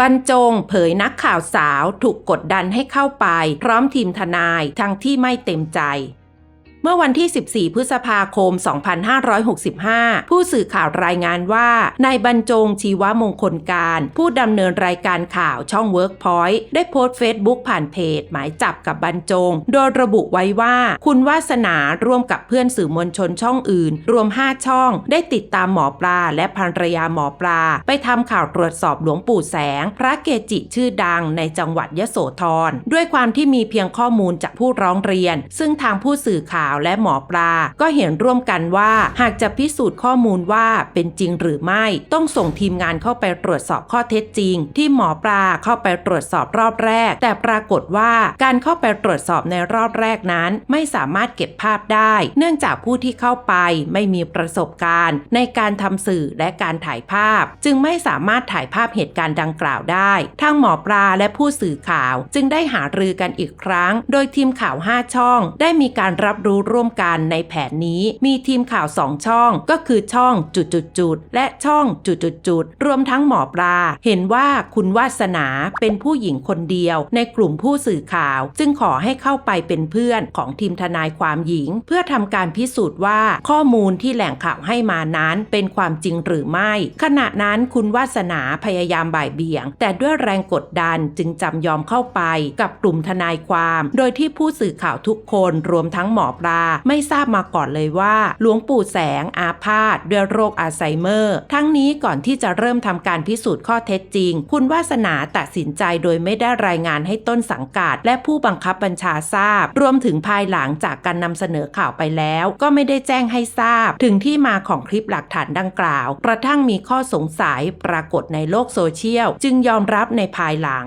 บรรจงเผยนักข่าวสาวถูกกดดันให้เข้าไป พร้อมทีมทนายทั้งที่ไม่เต็มใจ เมื่อวันที่ 14 พฤษภาคม 2565 ผู้สื่อข่าวรายงานว่านายบรรจงชีวมงคลการ ผู้ดำเนินรายการข่าวช่อง Workpoint ได้โพสต์เฟซบุ๊กผ่านเพจ หมายจับกับบรรจง โดยระบุไว้ว่า คุณวาสนาร่วมกับเพื่อนสื่อมวลชนช่องอื่น รวม 5 ช่อง ได้ติดตามหมอปลาและภรรยาหมอปลา ไปทำข่าวตรวจสอบหลวงปู่แสง พระเกจิชื่อดังในจังหวัดยโสธรด้วยความที่มีเพียงข้อมูลจากผู้ร้องเรียน ซึ่งทางผู้สื่อข่าวและหมอปลา ก็เห็นร่วมกันว่าหากจะพิสูจน์ข้อมูลว่าเป็นจริงหรือไม่ ต้องส่งทีมงานเข้าไปตรวจสอบข้อเท็จจริง ที่หมอปลาเข้าไปตรวจสอบรอบแรก แต่ปรากฏว่าการเข้าไปตรวจสอบในรอบแรกนั้น ไม่สามารถเก็บภาพได้ เนื่องจากผู้ที่เข้าไปไม่มีประสบการณ์ ในการทำสื่อและการถ่ายภาพ จึงไม่สามารถถ่ายภาพเหตุการณ์ดังกล่าวได้ทางหมอปลาและผู้สื่อข่าว จึงได้หารือกันอีกครั้ง โดยทีมข่าว 5 ช่อง ได้มีการรับรู้ร่วมกันในแผนนี้ มีทีมข่าว2ช่องก็คือช่องจุดๆๆและช่องจุดๆๆรวมทั้งหมอปลา เห็นว่าคุณวาสนาเป็นผู้หญิงคนเดียว ในกลุ่มผู้สื่อข่าว จึงขอให้เข้าไปเป็นเพื่อนของทีมทนายความหญิง เพื่อทำการพิสูจน์ว่าข้อมูลที่แหล่งข่าวให้มานั้นเป็นความจริงหรือไม่ ขณะนั้นคุณวาสนาพยายามบ่ายเบี่ยง แต่ด้วยแรงกดดันจึงจำยอมเข้าไปกับกลุ่มทนายความ โดยที่ผู้สื่อข่าวทุกคนรวมทั้งหมอปลาา ไม่ทราบมาก่อนเลยว่า หลวงปู่แสงอาพาธด้วยโรคอัลไซเมอร์ ทั้งนี้ก่อนที่จะเริ่มทำการพิสูจน์ข้อเท็จจริง คุณวาสนาตัดสินใจโดยไม่ได้รายงานให้ต้นสังกัด และผู้บังคับบัญชาทราบ รวมถึงภายหลังจากการนำเสนอข่าวไปแล้ว ก็ไม่ได้แจ้งให้ทราบ ถึงที่มาของคลิปหลักฐานดังกล่าว กระทั่งมีข้อสงสัยปรากฏในโลกโซเชียล จึงยอมรับในภายหลัง